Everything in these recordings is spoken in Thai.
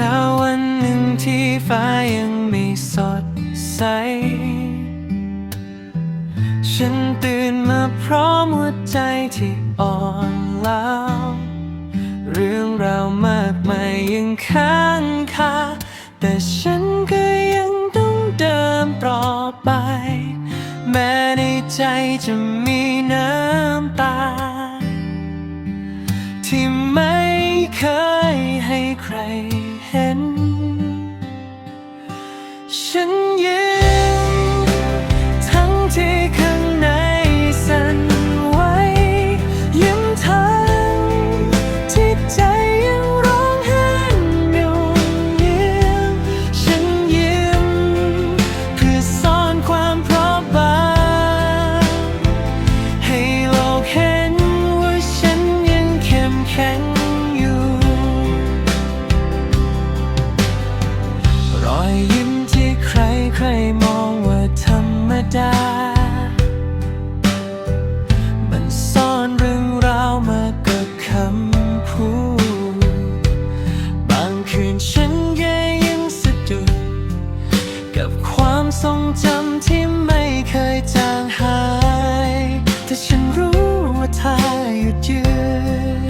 ช้าวันหนึ่งที่ฟ้ายังไม่สดใส ฉันตื่นมาพร้อมหัวใจที่อ่อนล้าเรื่องราวมากมายยังค้างคาแต่ฉันก็ยังต้องเดินต่อไป แม้ในใจจะมีน้ำตา ที่ไม่เคยให้ใคร เห็น ฉันยิ ดา มันซ่อนเรื่องราวมากกว่าคำพูด บางคืนฉันก็ยังสะดุด กับความทรงจำที่ไม่เคยจางหาย แต่ฉันรู้ว่าถ้าหยุดยืน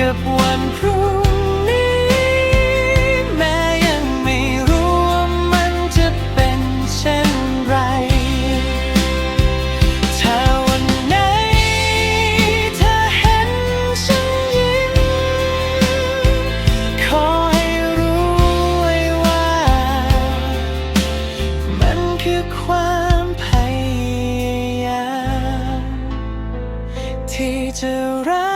กับวันพรุ่งนี้ แม้ยังไม่รู้ว่ามันจะเป็นเช่นไร ถ้าวันไหนเธอเห็นฉันยิ้ม ขอให้รู้ไว้ว่า มันคือความพยายามที่จะรัก